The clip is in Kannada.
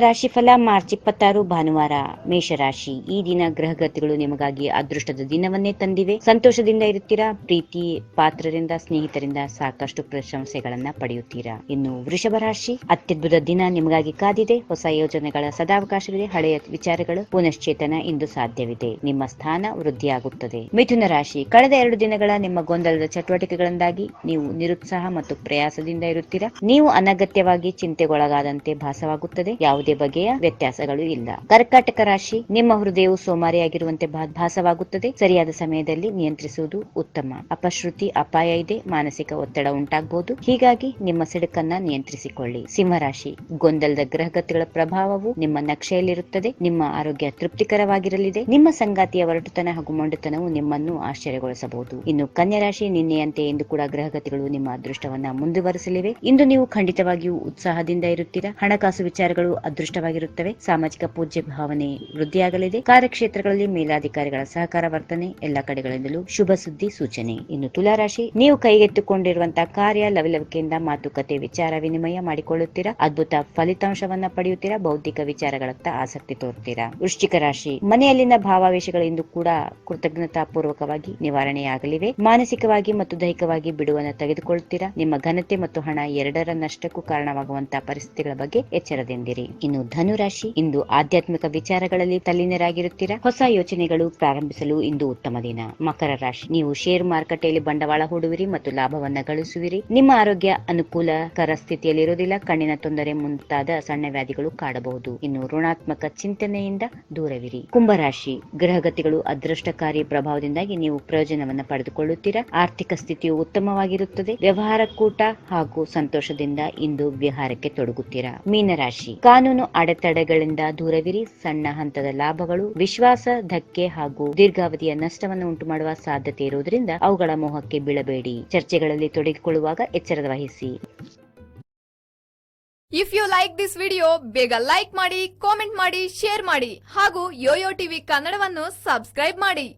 ರಾಶಿಫಲ ಮಾರ್ಚ್ ಇಪ್ಪತ್ತಾರು ಭಾನುವಾರ ಮೇಷರಾಶಿ. ಈ ದಿನ ಗ್ರಹಗತಿಗಳು ನಿಮಗಾಗಿ ಅದೃಷ್ಟದ ದಿನವನ್ನೇ ತಂದಿವೆ. ಸಂತೋಷದಿಂದ ಇರುತ್ತೀರಾ? ಪ್ರೀತಿ ಪಾತ್ರರಿಂದ ಸ್ನೇಹಿತರಿಂದ ಸಾಕಷ್ಟು ಪ್ರಶಂಸೆಗಳನ್ನ ಪಡೆಯುತ್ತೀರಾ? ಇನ್ನು ವೃಷಭ ರಾಶಿ, ಅತ್ಯದ್ಭುತ ದಿನ ನಿಮಗಾಗಿ ಕಾದಿದೆ. ಹೊಸ ಯೋಜನೆಗಳ ಸದಾವಕಾಶವಿದೆ. ಹಳೆಯ ವಿಚಾರಗಳು ಪುನಶ್ಚೇತನ ಇಂದು ಸಾಧ್ಯವಿದೆ. ನಿಮ್ಮ ಸ್ಥಾನ ವೃದ್ಧಿಯಾಗುತ್ತದೆ. ಮಿಥುನ ರಾಶಿ, ಕಳೆದ ಎರಡು ದಿನಗಳ ನಿಮ್ಮ ಗೊಂದಲದ ಚಟುವಟಿಕೆಗಳಿಂದಾಗಿ ನೀವು ನಿರುತ್ಸಾಹ ಮತ್ತು ಪ್ರಯಾಸದಿಂದ ಇರುತ್ತೀರಾ? ನೀವು ಅನಗತ್ಯವಾಗಿ ಚಿಂತೆಗೊಳಗಾದಂತೆ ಭಾಸವಾಗುತ್ತದೆ. ಯಾವುದೇ ಬಗೆಯ ವ್ಯತ್ಯಾಸಗಳು ಇಲ್ಲ. ಕರ್ಕಾಟಕ ರಾಶಿ ನಿಮ್ಮ ಹೃದಯವು ಸೋಮಾರಿಯಾಗಿರುವಂತೆ ಭಾಸವಾಗುತ್ತದೆ. ಸರಿಯಾದ ಸಮಯದಲ್ಲಿ ನಿಯಂತ್ರಿಸುವುದು ಉತ್ತಮ. ಅಪಶ್ರುತಿ, ಅಪಾಯ ಇದೆ. ಮಾನಸಿಕ ಒತ್ತಡ ಉಂಟಾಗಬಹುದು ಹೀಗಾಗಿ ನಿಮ್ಮ ಸಿಡುಕನ್ನ ನಿಯಂತ್ರಿಸಿಕೊಳ್ಳಿ. ಸಿಂಹರಾಶಿ, ಗೊಂದಲದ ಗ್ರಹಗತಿಗಳ ಪ್ರಭಾವವು ನಿಮ್ಮ ನಕ್ಷೆಯಲ್ಲಿರುತ್ತದೆ. ನಿಮ್ಮ ಆರೋಗ್ಯ ತೃಪ್ತಿಕರವಾಗಿರಲಿದೆ. ನಿಮ್ಮ ಸಂಗಾತಿಯ ಒರಟುತನ ಹಾಗೂ ಮೊಂಡುತನವು ನಿಮ್ಮನ್ನು ಆಶ್ಚರ್ಯಗೊಳಿಸಬಹುದು. ಇನ್ನು ಕನ್ಯಾ ರಾಶಿ ನಿನ್ನೆಯಂತೆ ಎಂದು ಕೂಡ ಗ್ರಹಗತಿಗಳು ನಿಮ್ಮ ಅದೃಷ್ಟವನ್ನ ಮುಂದುವರೆಸಲಿವೆ. ಇಂದು ನೀವು ಖಂಡಿತವಾಗಿಯೂ ಉತ್ಸಾಹದಿಂದ ಇರುತ್ತೀರಾ? ಹಣಕಾಸು ವಿಚಾರಗಳು ಅದೃಷ್ಟವಾಗಿರುತ್ತವೆ ಸಾಮಾಜಿಕ ಪೂಜ್ಯ ಭಾವನೆ ವೃದ್ಧಿಯಾಗಲಿದೆ. ಕಾರ್ಯಕ್ಷೇತ್ರಗಳಲ್ಲಿ ಮೇಲಾಧಿಕಾರಿಗಳ ಸಹಕಾರ ವರ್ತನೆ, ಎಲ್ಲ ಕಡೆಗಳಿಂದಲೂ ಶುಭ ಸುದ್ದಿ ಸೂಚನೆ. ಇನ್ನು ತುಲಾರಾಶಿ ನೀವು ಕೈಗೆತ್ತಿಕೊಂಡಿರುವಂತಹ ಕಾರ್ಯ ಲವಲವಿಕೆಯಿಂದ ಮಾತುಕತೆ, ವಿಚಾರ ವಿನಿಮಯ ಮಾಡಿಕೊಳ್ಳುತ್ತೀರಾ? ಅದ್ಭುತ ಫಲಿತಾಂಶವನ್ನ ಪಡೆಯುತ್ತೀರಾ? ಬೌದ್ಧಿಕ ವಿಚಾರಗಳತ್ತ ಆಸಕ್ತಿ ತೋರುತ್ತೀರಾ? ವೃಶ್ಚಿಕ ರಾಶಿ, ಮನೆಯಲ್ಲಿನ ಭಾವಾವೇಶಗಳು ಇಂದು ಕೂಡ ಕೃತಜ್ಞತಾ ಪೂರ್ವಕವಾಗಿ ನಿವಾರಣೆಯಾಗಲಿವೆ. ಮಾನಸಿಕವಾಗಿ ಮತ್ತು ದೈಹಿಕವಾಗಿ ಬಿಡುವನ್ನು ತೆಗೆದುಕೊಳ್ಳುತ್ತೀರಾ ನಿಮ್ಮ ಘನತೆ ಮತ್ತು ಹಣ ಎರಡರ ನಷ್ಟಕ್ಕೂ ಕಾರಣವಾಗುವಂತಹ ಪರಿಸ್ಥಿತಿಗಳ ಬಗ್ಗೆ ಎಚ್ಚರದಿಂದಿರಿ. ಇನ್ನು ಧನುರಾಶಿ. ಇಂದು ಆಧ್ಯಾತ್ಮಿಕ ವಿಚಾರಗಳಲ್ಲಿ ತಲ್ಲೀನರಾಗಿರುತ್ತೀರಾ? ಹೊಸ ಯೋಚನೆಗಳು ಪ್ರಾರಂಭಿಸಲು ಇಂದು ಉತ್ತಮ ದಿನ. ಮಕರ ರಾಶಿ. ನೀವು ಷೇರು ಮಾರುಕಟ್ಟೆಯಲ್ಲಿ ಬಂಡವಾಳ ಹೂಡುವಿರಿ ಮತ್ತು ಲಾಭವನ್ನ ಗಳಿಸುವಿರಿ. ನಿಮ್ಮ ಆರೋಗ್ಯ ಅನುಕೂಲಕರ ಸ್ಥಿತಿಯಲ್ಲಿರುವುದಿಲ್ಲ. ಕಣ್ಣಿನ ತೊಂದರೆ ಮುಂತಾದ ಸಣ್ಣ ವ್ಯಾಧಿಗಳು ಕಾಡಬಹುದು. ಇನ್ನು ಋಣಾತ್ಮಕ ಚಿಂತನೆಯಿಂದ ದೂರವಿರಿ. ಕುಂಭರಾಶಿ ಗ್ರಹಗತಿಗಳು ಅದೃಷ್ಟಕಾರಿ ಪ್ರಭಾವದಿಂದಾಗಿ ನೀವು ಪ್ರಯೋಜನವನ್ನ ಪಡೆದುಕೊಳ್ಳುತ್ತೀರಾ? ಆರ್ಥಿಕ ಸ್ಥಿತಿಯು ಉತ್ತಮವಾಗಿರುತ್ತದೆ. ವ್ಯವಹಾರ ಕೂಟ ಹಾಗೂ ಸಂತೋಷದಿಂದ ಇಂದು ವಿಹಾರಕ್ಕೆ ತೊಡಗುತ್ತೀರಾ? ಮೀನರಾಶಿ. ಕಾನೂನು ಅಡೆತಡೆಗಳಿಂದ ದೂರವಿರಿ. ಸಣ್ಣ ಹಂತದ ಲಾಭಗಳು ವಿಶ್ವಾಸ, ಧಕ್ಕೆ ಹಾಗೂ ದೀರ್ಘಾವಧಿಯ ನಷ್ಟವನ್ನು ಉಂಟು ಮಾಡುವ ಸಾಧ್ಯತೆ ಇರುವುದರಿಂದ ಅವುಗಳ ಮೋಹಕ್ಕೆ ಬೀಳಬೇಡಿ. ಚರ್ಚೆಗಳಲ್ಲಿ ತೊಡಗಿಕೊಳ್ಳುವಾಗ ಎಚ್ಚರದ ವಹಿಸಿ. If you like this video ಬೇಗ ಲೈಕ್ ಮಾಡಿ ಕಾಮೆಂಟ್ ಮಾಡಿ ಶೇರ್ ಮಾಡಿ ಹಾಗೂ ಯೋಯೋ ಟಿವಿ ಕನ್ನಡವನ್ನು ಸಬ್ಸ್ಕ್ರೈಬ್ ಮಾಡಿ.